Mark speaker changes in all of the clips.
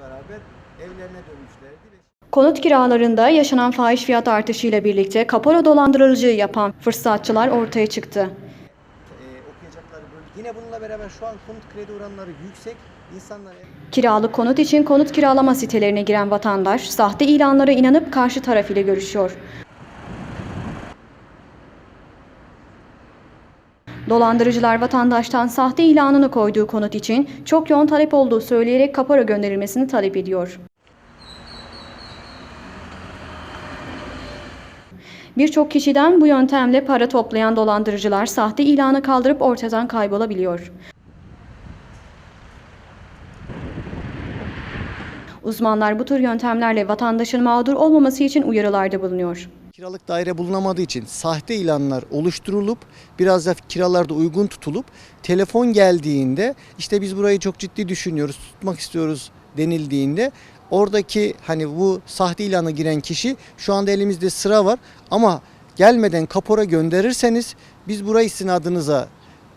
Speaker 1: beraber evlerine dönmüşlerdi.
Speaker 2: Konut kiralarında yaşanan fahiş fiyat artışıyla birlikte kapora dolandırıcılığı yapan fırsatçılar ortaya çıktı.
Speaker 1: e, bölüm. Yine bununla beraber şu an konut kredi oranları yüksek. İnsanlar
Speaker 2: Kiralık konut için konut kiralama sitelerine giren vatandaş sahte ilanlara inanıp karşı taraf ile görüşüyor. Dolandırıcılar vatandaştan sahte ilanını koyduğu konut için çok yoğun talep olduğu söyleyerek kapora gönderilmesini talep ediyor. Birçok kişiden bu yöntemle para toplayan dolandırıcılar sahte ilanı kaldırıp ortadan kaybolabiliyor. Uzmanlar bu tür yöntemlerle vatandaşın mağdur olmaması için uyarılarda bulunuyor.
Speaker 1: Kiralık daire bulunamadığı için sahte ilanlar oluşturulup biraz da kiralarda uygun tutulup telefon geldiğinde işte biz burayı çok ciddi düşünüyoruz, tutmak istiyoruz denildiğinde oradaki hani bu sahte ilana giren kişi şu anda elimizde sıra var ama gelmeden kapora gönderirseniz biz burayı sizin adınıza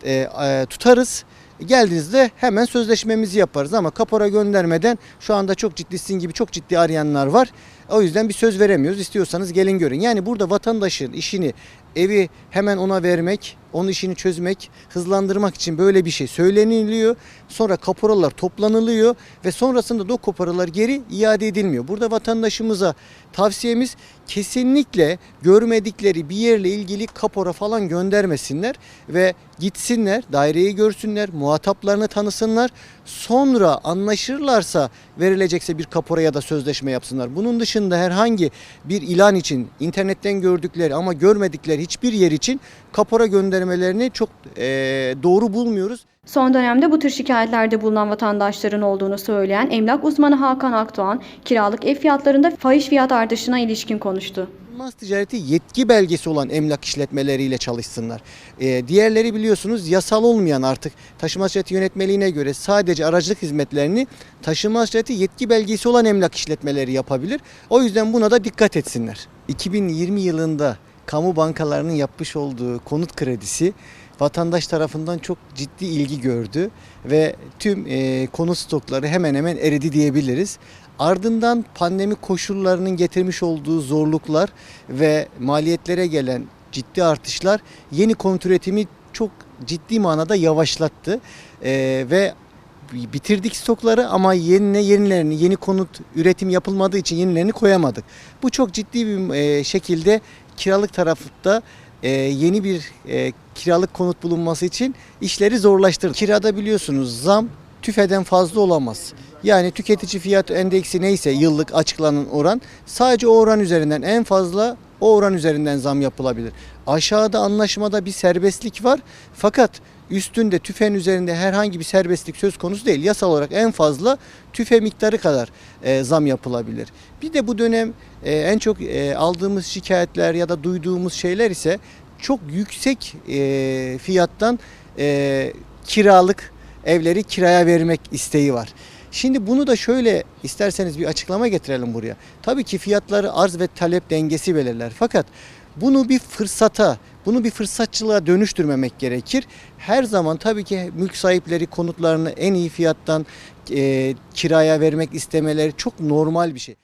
Speaker 1: e, e, tutarız. Geldiğinizde hemen sözleşmemizi yaparız ama kapora göndermeden şu anda çok ciddi sizin gibi çok ciddi arayanlar var. O yüzden bir söz veremiyoruz. İstiyorsanız gelin görün. Yani burada vatandaşın işini evi hemen ona vermek, onun işini çözmek, hızlandırmak için böyle bir şey söyleniliyor. Sonra kaporalar toplanılıyor ve sonrasında da o kaporalar geri iade edilmiyor. Burada vatandaşımıza tavsiyemiz kesinlikle görmedikleri bir yerle ilgili kapora falan göndermesinler ve gitsinler, daireyi görsünler, muhataplarını tanısınlar. Sonra anlaşırlarsa verilecekse bir kapora ya da sözleşme yapsınlar. Bunun dışında herhangi bir ilan için internetten gördükleri ama görmedikleri hiçbir yer için kapora göndermelerini çok eee, doğru bulmuyoruz.
Speaker 2: Son dönemde bu tür şikayetlerde bulunan vatandaşların olduğunu söyleyen emlak uzmanı Hakan Akdoğan, kiralık ev fiyatlarında fahiş fiyat artışına ilişkin konuştu.
Speaker 1: Mas ticareti yetki belgesi olan emlak işletmeleriyle çalışsınlar. Ee, diğerleri biliyorsunuz yasal olmayan artık taşıma ticareti yönetmeliğine göre sadece aracılık hizmetlerini taşıma ticareti yetki belgesi olan emlak işletmeleri yapabilir. O yüzden buna da dikkat etsinler. 2020 yılında kamu bankalarının yapmış olduğu konut kredisi vatandaş tarafından çok ciddi ilgi gördü ve tüm e, konut stokları hemen hemen eridi diyebiliriz. Ardından pandemi koşullarının getirmiş olduğu zorluklar ve maliyetlere gelen ciddi artışlar yeni konut üretimi çok ciddi manada yavaşlattı Ee, ve bitirdik stokları ama yenine yenilerini yeni konut üretim yapılmadığı için yenilerini koyamadık. Bu çok ciddi bir e, şekilde kiralık tarafta e, yeni bir e, kiralık konut bulunması için işleri zorlaştırdı. Kirada biliyorsunuz zam tüfeden fazla olamaz. Yani tüketici fiyat endeksi neyse yıllık açıklanan oran sadece o oran üzerinden en fazla o oran üzerinden zam yapılabilir. Aşağıda anlaşmada bir serbestlik var fakat üstünde tüfen üzerinde herhangi bir serbestlik söz konusu değil. Yasal olarak en fazla tüfe miktarı kadar e, zam yapılabilir. Bir de bu dönem e, en çok e, aldığımız şikayetler ya da duyduğumuz şeyler ise çok yüksek e, fiyattan e, kiralık evleri kiraya vermek isteği var. Şimdi bunu da şöyle isterseniz bir açıklama getirelim buraya. Tabii ki fiyatları arz ve talep dengesi belirler. Fakat bunu bir fırsata, bunu bir fırsatçılığa dönüştürmemek gerekir. Her zaman tabii ki mülk sahipleri konutlarını en iyi fiyattan e, kiraya vermek istemeleri çok normal bir şey.